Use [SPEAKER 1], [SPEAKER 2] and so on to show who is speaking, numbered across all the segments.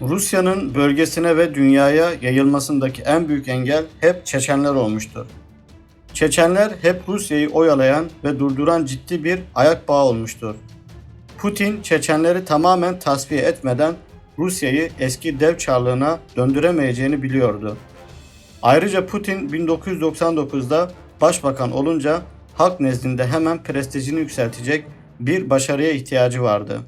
[SPEAKER 1] Rusya'nın bölgesine ve dünyaya yayılmasındaki en büyük engel hep Çeçenler olmuştur. Çeçenler hep Rusya'yı oyalayan ve durduran ciddi bir ayak bağı olmuştur. Putin Çeçenleri tamamen tasfiye etmeden Rusya'yı eski dev çarlığına döndüremeyeceğini biliyordu. Ayrıca Putin 1999'da başbakan olunca halk nezdinde hemen prestijini yükseltecek bir başarıya ihtiyacı vardı.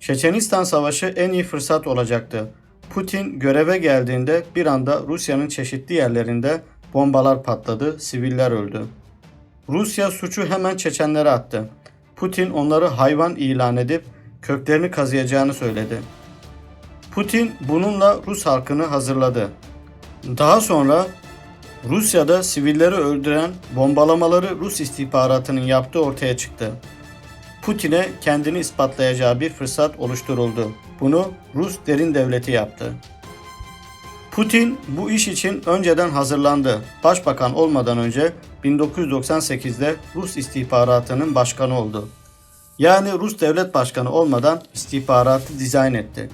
[SPEAKER 1] Çeçenistan Savaşı en iyi fırsat olacaktı. Putin göreve geldiğinde bir anda Rusya'nın çeşitli yerlerinde bombalar patladı, siviller öldü. Rusya suçu hemen Çeçenlere attı. Putin onları hayvan ilan edip köklerini kazıyacağını söyledi. Putin bununla Rus halkını hazırladı. Daha sonra Rusya'da sivilleri öldüren bombalamaları Rus istihbaratının yaptığı ortaya çıktı. Putin'e kendini ispatlayacağı bir fırsat oluşturuldu. Bunu Rus derin devleti yaptı. Putin bu iş için önceden hazırlandı. Başbakan olmadan önce 1998'de Rus istihbaratının başkanı oldu. Yani Rus devlet başkanı olmadan istihbaratı dizayn etti.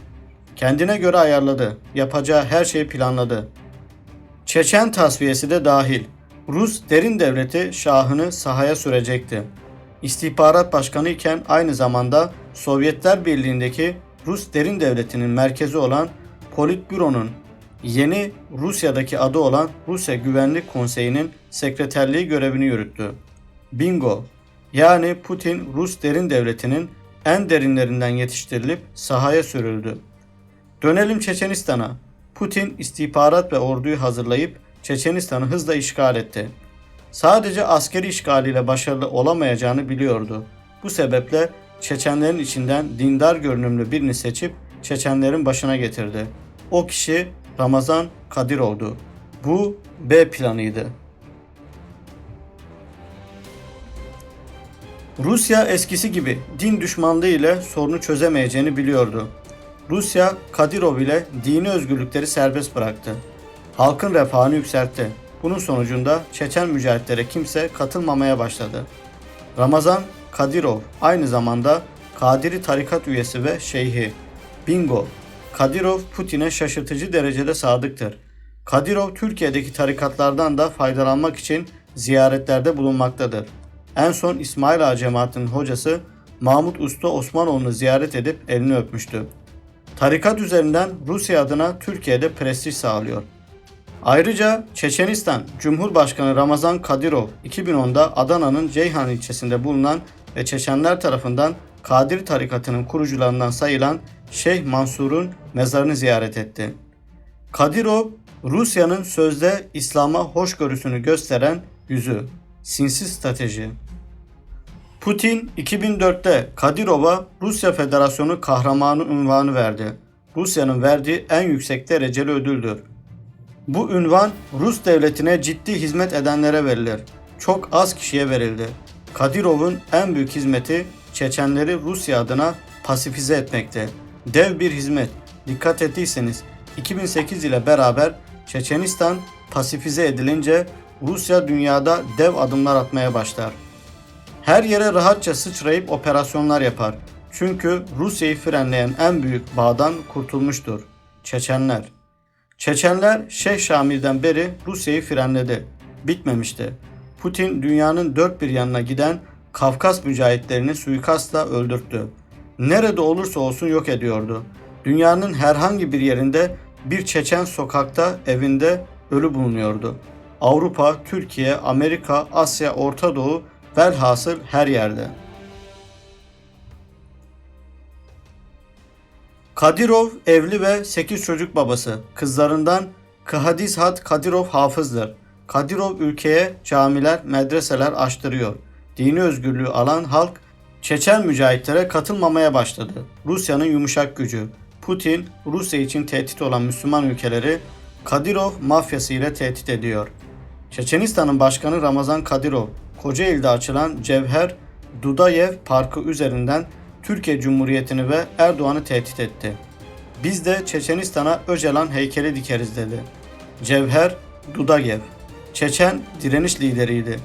[SPEAKER 1] Kendine göre ayarladı. Yapacağı her şeyi planladı. Çeçen tasfiyesi de dahil. Rus derin devleti şahını sahaya sürecekti. İstihbarat başkanı iken aynı zamanda Sovyetler Birliği'ndeki Rus derin devletinin merkezi olan Politbüro'nun yeni Rusya'daki adı olan Rusya Güvenlik Konseyi'nin sekreterliği görevini yürüttü. Bingo! Yani Putin Rus derin devletinin en derinlerinden yetiştirilip sahaya sürüldü. Dönelim Çeçenistan'a. Putin istihbarat ve orduyu hazırlayıp Çeçenistan'ı hızla işgal etti. Sadece askeri işgaliyle başarılı olamayacağını biliyordu. Bu sebeple Çeçenlerin içinden dindar görünümlü birini seçip Çeçenlerin başına getirdi. O kişi Ramazan Kadirov'du. Bu B planıydı. Rusya eskisi gibi din düşmanlığı ile sorunu çözemeyeceğini biliyordu. Rusya Kadirov ile dini özgürlükleri serbest bıraktı. Halkın refahını yükseltti. Bunun sonucunda Çeçen mücahitlere kimse katılmamaya başladı. Ramazan Kadirov aynı zamanda Kadiri tarikat üyesi ve şeyhi. Bingo. Kadirov Putin'e şaşırtıcı derecede sadıktır. Kadirov Türkiye'deki tarikatlardan da faydalanmak için ziyaretlerde bulunmaktadır. En son İsmail Ağa cemaatinin hocası Mahmut Usta Osmanoğlu'nu ziyaret edip elini öpmüştü. Tarikat üzerinden Rusya adına Türkiye'de prestij sağlıyor. Ayrıca Çeçenistan Cumhurbaşkanı Ramazan Kadirov 2010'da Adana'nın Ceyhan ilçesinde bulunan ve Çeçenler tarafından Kadiri tarikatının kurucularından sayılan Şeyh Mansur'un mezarını ziyaret etti. Kadirov, Rusya'nın sözde İslam'a hoşgörüsünü gösteren yüzü, sinsi strateji. Putin 2004'te Kadirov'a Rusya Federasyonu kahramanı unvanı verdi. Rusya'nın verdiği en yüksek dereceli ödüldür. Bu ünvan Rus devletine ciddi hizmet edenlere verilir. Çok az kişiye verildi. Kadirov'un en büyük hizmeti Çeçenleri Rusya adına pasifize etmekte. Dev bir hizmet. Dikkat ettiyseniz 2008 ile beraber Çeçenistan pasifize edilince Rusya dünyada dev adımlar atmaya başlar. Her yere rahatça sıçrayıp operasyonlar yapar. Çünkü Rusya'yı frenleyen en büyük bağdan kurtulmuştur. Çeçenler. Çeçenler Şeyh Şamir'den beri Rusya'yı frenledi. Bitmemişti. Putin dünyanın dört bir yanına giden Kafkas mücahitlerini suikastla öldürttü. Nerede olursa olsun yok ediyordu. Dünyanın herhangi bir yerinde bir Çeçen sokakta, evinde ölü bulunuyordu. Avrupa, Türkiye, Amerika, Asya, Orta Doğu velhasıl her yerde. Kadirov evli ve 8 çocuk babası. Kızlarından Kıhadizhat Kadirov hafızdır. Kadirov ülkeye camiler, medreseler açtırıyor. Dini özgürlüğü alan halk Çeçen mücahitlere katılmamaya başladı. Rusya'nın yumuşak gücü. Putin, Rusya için tehdit olan Müslüman ülkeleri Kadirov mafyası ile tehdit ediyor. Çeçenistan'ın başkanı Ramazan Kadirov, Kocaeli'de açılan Cevher Dudayev Parkı üzerinden Türkiye Cumhuriyeti'ni ve Erdoğan'ı tehdit etti. Biz de Çeçenistan'a Öcalan heykeli dikeriz dedi. Cevher Dudayev, Çeçen direniş lideriydi.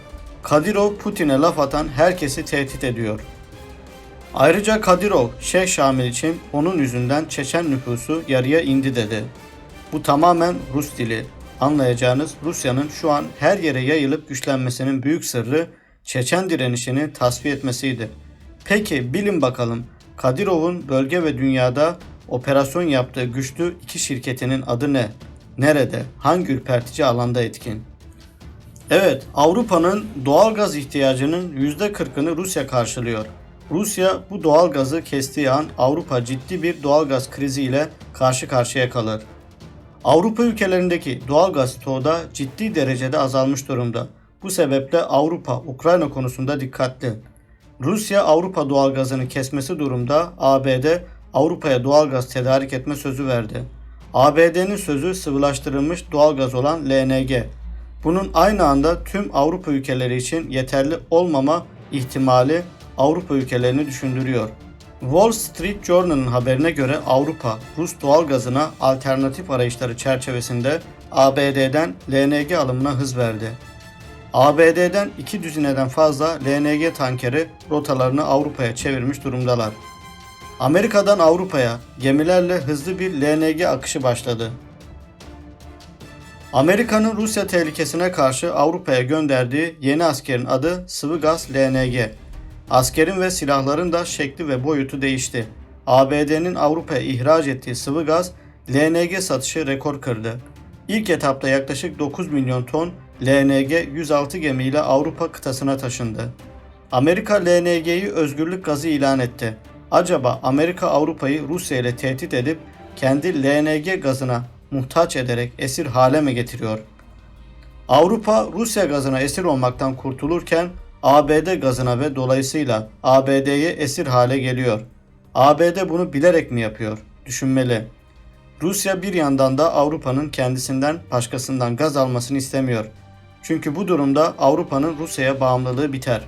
[SPEAKER 1] Kadirov Putin'e laf atan herkesi tehdit ediyor. Ayrıca Kadirov, Şeyh Şamil için onun yüzünden Çeçen nüfusu yarıya indi dedi. Bu tamamen Rus dili. Anlayacağınız Rusya'nın şu an her yere yayılıp güçlenmesinin büyük sırrı Çeçen direnişini tasfiye etmesiydi. Peki bilin bakalım Kadirov'un bölge ve dünyada operasyon yaptığı güçlü iki şirketinin adı ne? Nerede? Hangi ürpertici alanda etkin? Evet, Avrupa'nın doğal gaz ihtiyacının %40'ını Rusya karşılıyor. Rusya bu doğal gazı kestiği an Avrupa ciddi bir doğal gaz krizi ile karşı karşıya kalır. Avrupa ülkelerindeki doğal gaz stoğu da ciddi derecede azalmış durumda. Bu sebeple Avrupa Ukrayna konusunda dikkatli. Rusya Avrupa doğal gazını kesmesi durumda ABD Avrupa'ya doğal gaz tedarik etme sözü verdi. ABD'nin sözü sıvılaştırılmış doğal gaz olan LNG. Bunun aynı anda tüm Avrupa ülkeleri için yeterli olmama ihtimali Avrupa ülkelerini düşündürüyor. Wall Street Journal'ın haberine göre Avrupa, Rus doğal gazına alternatif arayışları çerçevesinde ABD'den LNG alımına hız verdi. ABD'den iki düzineden fazla LNG tankeri rotalarını Avrupa'ya çevirmiş durumdalar. Amerika'dan Avrupa'ya gemilerle hızlı bir LNG akışı başladı. Amerika'nın Rusya tehlikesine karşı Avrupa'ya gönderdiği yeni askerin adı sıvı gaz LNG. Askerin ve silahların da şekli ve boyutu değişti. ABD'nin Avrupa'ya ihraç ettiği sıvı gaz LNG satışı rekor kırdı. İlk etapta yaklaşık 9 milyon ton LNG 106 gemiyle Avrupa kıtasına taşındı. Amerika LNG'yi özgürlük gazı ilan etti. Acaba Amerika Avrupa'yı Rusya ile tehdit edip kendi LNG gazına muhtaç ederek esir hale mi getiriyor? Avrupa Rusya gazına esir olmaktan kurtulurken ABD gazına ve dolayısıyla ABD'ye esir hale geliyor. ABD bunu bilerek mi yapıyor? Düşünmeli. Rusya bir yandan da Avrupa'nın kendisinden başkasından gaz almasını istemiyor. Çünkü bu durumda Avrupa'nın Rusya'ya bağımlılığı biter.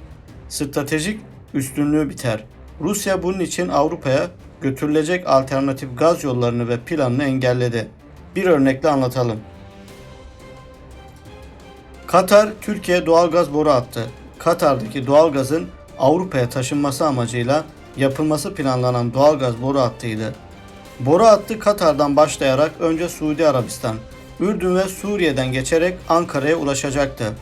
[SPEAKER 1] Stratejik üstünlüğü biter. Rusya bunun için Avrupa'ya götürülecek alternatif gaz yollarını ve planını engelledi. Bir örnekle anlatalım. Katar, Türkiye doğalgaz boru attı. Katar'daki doğalgazın Avrupa'ya taşınması amacıyla yapılması planlanan doğalgaz boru hattıydı. Boru hattı Katar'dan başlayarak önce Suudi Arabistan, Ürdün ve Suriye'den geçerek Ankara'ya ulaşacaktı.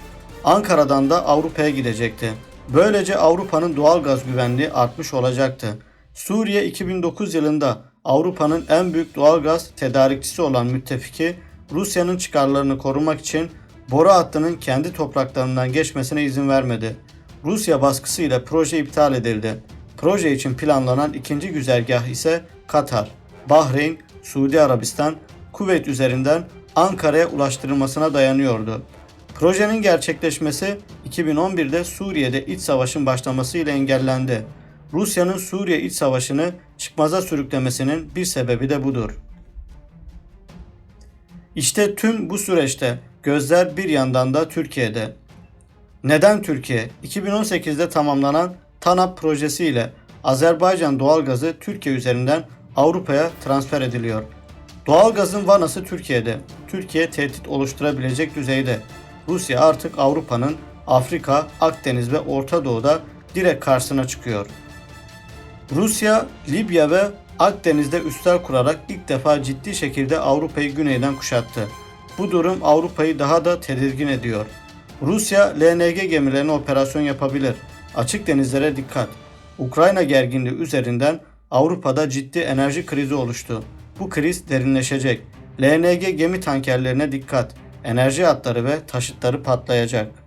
[SPEAKER 1] Ankara'dan da Avrupa'ya gidecekti. Böylece Avrupa'nın doğal gaz güvenliği artmış olacaktı. Suriye 2009 yılında Avrupa'nın en büyük doğal gaz tedarikçisi olan müttefiki Rusya'nın çıkarlarını korumak için boru hattının kendi topraklarından geçmesine izin vermedi. Rusya baskısıyla proje iptal edildi. Proje için planlanan ikinci güzergah ise Katar, Bahreyn, Suudi Arabistan, Kuveyt üzerinden Ankara'ya ulaştırılmasına dayanıyordu. Projenin gerçekleşmesi 2011'de Suriye'de iç savaşın başlamasıyla engellendi. Rusya'nın Suriye iç savaşını çıkmaza sürüklemesinin bir sebebi de budur. İşte tüm bu süreçte gözler bir yandan da Türkiye'de. Neden Türkiye? 2018'de tamamlanan TANAP projesi ile Azerbaycan doğalgazı Türkiye üzerinden Avrupa'ya transfer ediliyor. Doğalgazın vanası Türkiye'de. Türkiye tehdit oluşturabilecek düzeyde. Rusya artık Avrupa'nın Afrika, Akdeniz ve Orta Doğu'da direkt karşısına çıkıyor. Rusya, Libya ve Akdeniz'de üsler kurarak ilk defa ciddi şekilde Avrupa'yı güneyden kuşattı. Bu durum Avrupa'yı daha da tedirgin ediyor. Rusya LNG gemilerine operasyon yapabilir. Açık denizlere dikkat. Ukrayna gerginliği üzerinden Avrupa'da ciddi enerji krizi oluştu. Bu kriz derinleşecek. LNG gemi tankerlerine dikkat. Enerji hatları ve taşıtları patlayacak.